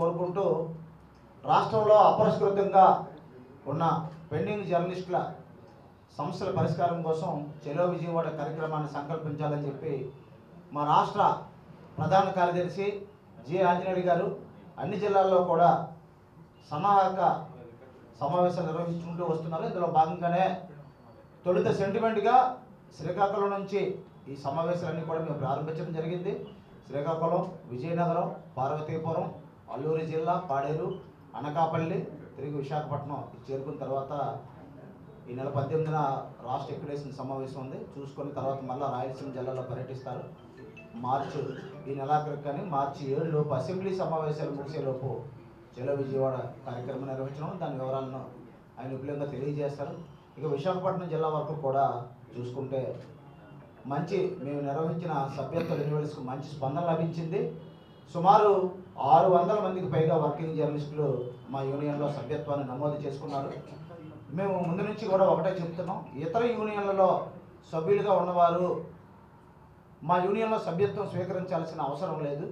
కోరుకుంటూ రాష్ట్రంలో అపరిష్కృతంగా ఉన్న పెండింగ్ జర్నలిస్టుల సమస్యల పరిష్కారం కోసం చెలో విజయవాడ కార్యక్రమాన్ని సంకల్పించాలని చెప్పి మా రాష్ట్ర ప్రధాన కార్యదర్శి జి ఆంజనేయుడు గారు అన్ని జిల్లాల్లో కూడా సమాహక సమావేశాలు నిర్వహించుకుంటూ వస్తున్నారు. ఇందులో భాగంగానే తొలుత సెంటిమెంట్గా శ్రీకాకుళం నుంచి ఈ సమావేశాలన్నీ కూడా మేము ప్రారంభించడం జరిగింది. శ్రీకాకుళం విజయనగరం పార్వతీపురం అల్లూరి జిల్లా పాడేరు అనకాపల్లి తిరిగి విశాఖపట్నం చేరుకున్న తర్వాత ఈ నెల పద్దెనిమిదిన రాష్ట్ర ఎక్విడేషన్ సమావేశం ఉంది. చూసుకున్న తర్వాత మళ్ళీ రాయలసీమ జిల్లాలో పర్యటిస్తారు. మార్చి ఈ నెలాఖరికి కానీ మార్చి ఏడు లోపు అసెంబ్లీ సమావేశాలు ముగిసేలోపు జిల్లా విజయవాడ కార్యక్రమం నిర్వహించడం దాని వివరాలను ఆయన విపులంగా తెలియజేస్తారు. ఇక విశాఖపట్నం జిల్లా వరకు కూడా చూసుకుంటే మంచి మేము నిర్వహించిన సభ్యత్వ రెన్యువల్స్కి మంచి స్పందన లభించింది. సుమారు ఆరు వందల మందికి పైగా వర్కింగ్ జర్నలిస్టులు మా యూనియన్లో సభ్యత్వాన్ని నమోదు చేసుకున్నారు. మేము ముందు నుంచి కూడా ఒకటే చెప్తున్నాం. ఇతర యూనియన్లలో సభ్యులుగా ఉన్నవారు మా యూనియన్లో సభ్యత్వం స్వీకరించాల్సిన అవసరం లేదు.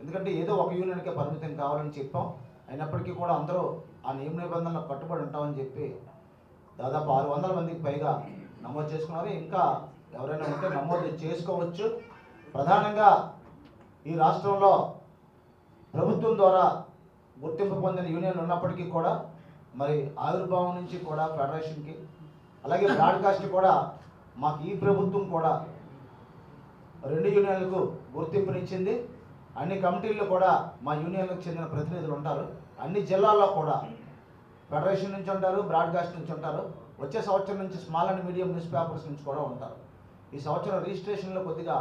ఎందుకంటే ఏదో ఒక యూనియన్కే పరిమితం కావాలని చెప్పాం. అయినప్పటికీ కూడా అందరూ ఆ నియమ నిబంధనలకు కట్టుబడి ఉంటామని చెప్పి దాదాపు ఆరు వందల మందికి పైగా నమోదు చేసుకున్నారు. ఇంకా ఎవరైనా ఉంటే నమోదు చేసుకోవచ్చు. ప్రధానంగా ఈ రాష్ట్రంలో ప్రభుత్వం ద్వారా గుర్తింపు పొందిన యూనియన్లు ఉన్నప్పటికీ కూడా మరి ఆవిర్భావం నుంచి కూడా ఫెడరేషన్కి అలాగే బ్రాడ్కాస్ట్ కూడా మాకు ఈ ప్రభుత్వం కూడా రెండు యూనియన్లకు గుర్తింపునిచ్చింది. అన్ని కమిటీల్లో కూడా మా యూనియన్లకు చెందిన ప్రతినిధులు ఉంటారు. అన్ని జిల్లాల్లో కూడా ఫెడరేషన్ నుంచి ఉంటారు బ్రాడ్కాస్ట్ నుంచి ఉంటారు. వచ్చే సంవత్సరం నుంచి small and medium newspapers నుంచి కూడా ఉంటారు. ఈ సంవత్సరం రిజిస్ట్రేషన్లో కొద్దిగా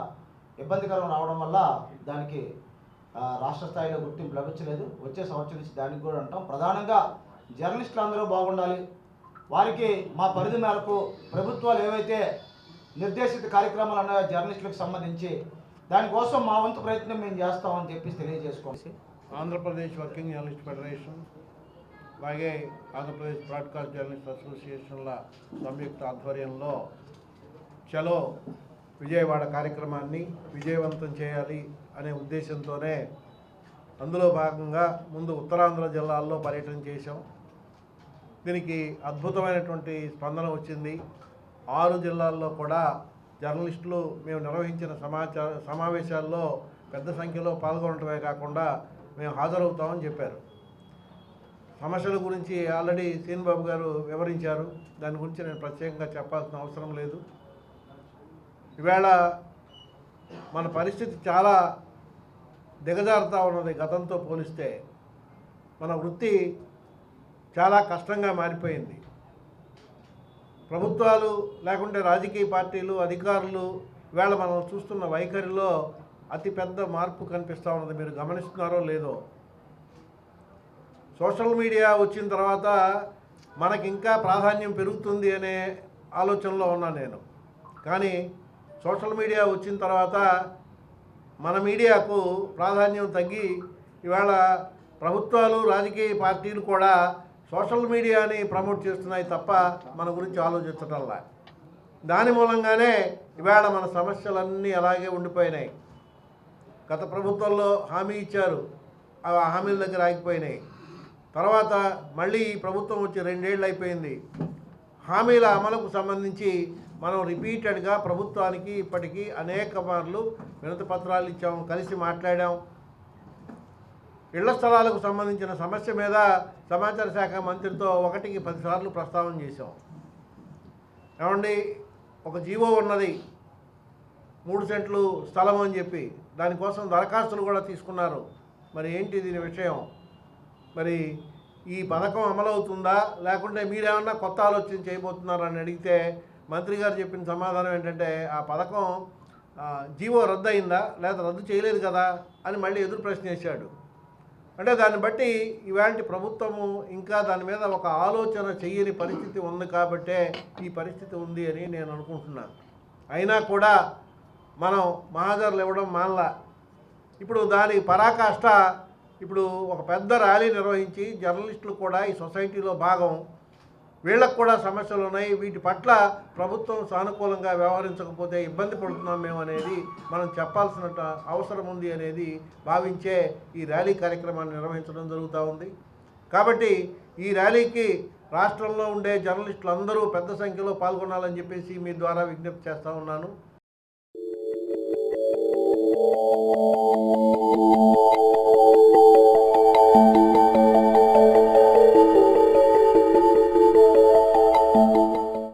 ఇబ్బందికరం రావడం వల్ల దానికి రాష్ట్ర స్థాయిలో గుర్తింపు లభించలేదు. వచ్చే సంవత్సరం నుంచి దానికి కూడా ఉంటాం ప్రధానంగా జర్నలిస్టులు అందరూ బాగుండాలి. వారికి మా పరిధి మేరకు ప్రభుత్వాలు ఏవైతే నిర్దేశిత కార్యక్రమాలు ఉన్నాయో జర్నలిస్టులకు సంబంధించి దానికోసం మా వంతు ప్రయత్నం మేము చేస్తామని చెప్పి తెలియజేసుకోవాలి ఆంధ్రప్రదేశ్ వర్కింగ్ జర్నలిస్ట్ ఫెడరేషన్ అలాగే ఆంధ్రప్రదేశ్ బ్రాడ్కాస్ట్ జర్నలిస్ట్ అసోసియేషన్ల సంయుక్త ఆధ్వర్యంలో చలో విజయవాడ కార్యక్రమాన్ని విజయవంతం చేయాలి అనే ఉద్దేశంతోనే అందులో భాగంగా ముందు ఉత్తరాంధ్ర జిల్లాల్లో పర్యటన చేశాం. దీనికి అద్భుతమైనటువంటి స్పందన వచ్చింది. ఆరు జిల్లాల్లో కూడా జర్నలిస్టులు మేము నిర్వహించిన సమాచార సమావేశాల్లో పెద్ద సంఖ్యలో పాల్గొనటమే కాకుండా మేము హాజరవుతామని చెప్పారు. సమస్యల గురించి ఆల్రెడీ సీన్ బాబు గారు వివరించారు. దాని గురించి నేను ప్రత్యేకంగా చెప్పాల్సిన అవసరం లేదు. ఇవేళ మన పరిస్థితి చాలా దిగజారుతూ ఉన్నది గతంతో పోలిస్తే. మన వృత్తి చాలా కష్టంగా మారిపోయింది. ప్రభుత్వాలు లేకుంటే రాజకీయ పార్టీలు అధికారులు ఇవాళ మనం చూస్తున్న వైఖరిలో అతిపెద్ద మార్పు కనిపిస్తూ ఉన్నది. మీరు గమనిస్తున్నారో లేదో. సోషల్ మీడియా వచ్చిన తర్వాత మనకి ఇంకా ప్రాధాన్యం పెరుగుతుంది అనే ఆలోచనలో ఉన్నా నేను. కానీ సోషల్ మీడియా వచ్చిన తర్వాత మన మీడియాకు ప్రాధాన్యం తగ్గి ఇవాళ ప్రభుత్వాలు రాజకీయ పార్టీలు కూడా సోషల్ మీడియాని ప్రమోట్ చేస్తున్నాయి తప్ప మన గురించి ఆలోచించటంలా దాని మూలంగానే ఇవాళ మన సమస్యలన్నీ అలాగే ఉండిపోయినాయి. గత ప్రభుత్వంలో హామీ ఇచ్చారు. ఆ హామీల దగ్గర ఆగిపోయినాయి. తర్వాత మళ్ళీ ప్రభుత్వం వచ్చి రెండేళ్ళు అయిపోయింది. హామీల అమలుకు సంబంధించి మనం రిపీటెడ్గా ప్రభుత్వానికి ఇప్పటికీ అనేక మార్లు వినతి పత్రాలు ఇచ్చాము కలిసి మాట్లాడాం. ఇళ్ళ స్థలాలకు సంబంధించిన సమస్య మీద సమాచార శాఖ మంత్రితో ఒకటికి పదిసార్లు ప్రస్తావన చేశాం. ఏమండి ఒక జీవో ఉన్నది మూడు సెంట్లు స్థలం అని చెప్పి దానికోసం దరఖాస్తులు కూడా తీసుకున్నారు. మరి ఏంటి దీని విషయం? మరి ఈ పథకం అమలవుతుందా? లేకుంటే మీరేమన్నా కొత్త ఆలోచన చేయబోతున్నారని అడిగితే మంత్రి గారు చెప్పిన సమాధానం ఏంటంటే ఆ పథకం జీవో రద్దు అయిందా లేదా రద్దు చేయలేదు కదా? అని మళ్ళీ ఎదురు ప్రశ్న వేశాడు. అంటే దాన్ని బట్టి ఇవాంటి ప్రభుత్వము ఇంకా దాని మీద ఒక ఆలోచన చెయ్యని పరిస్థితి ఉంది కాబట్టే ఈ పరిస్థితి ఉంది అని నేను అనుకుంటున్నాను అయినా కూడా మనం మహాజర్లు ఇవ్వడం మానలా. ఇప్పుడు దాని పరాకాష్ట ఇప్పుడు ఒక పెద్ద ర్యాలీ నిర్వహించి జర్నలిస్టులు కూడా ఈ సొసైటీలో భాగం వీళ్ళకు కూడా సమస్యలు ఉన్నాయి. వీటి పట్ల ప్రభుత్వం సానుకూలంగా వ్యవహరించకపోతే ఇబ్బంది పడుతున్నాం మేము అనేది మనం చెప్పాల్సిన అవసరం ఉంది అనేది భావించే ఈ ర్యాలీ కార్యక్రమాన్ని నిర్వహించడం జరుగుతూ ఉంది. కాబట్టి ఈ ర్యాలీకి రాష్ట్రంలో ఉండే జర్నలిస్టులు అందరూ పెద్ద సంఖ్యలో పాల్గొనాలని చెప్పేసి మీ ద్వారా విజ్ఞప్తి చేస్తూ ఉన్నాను.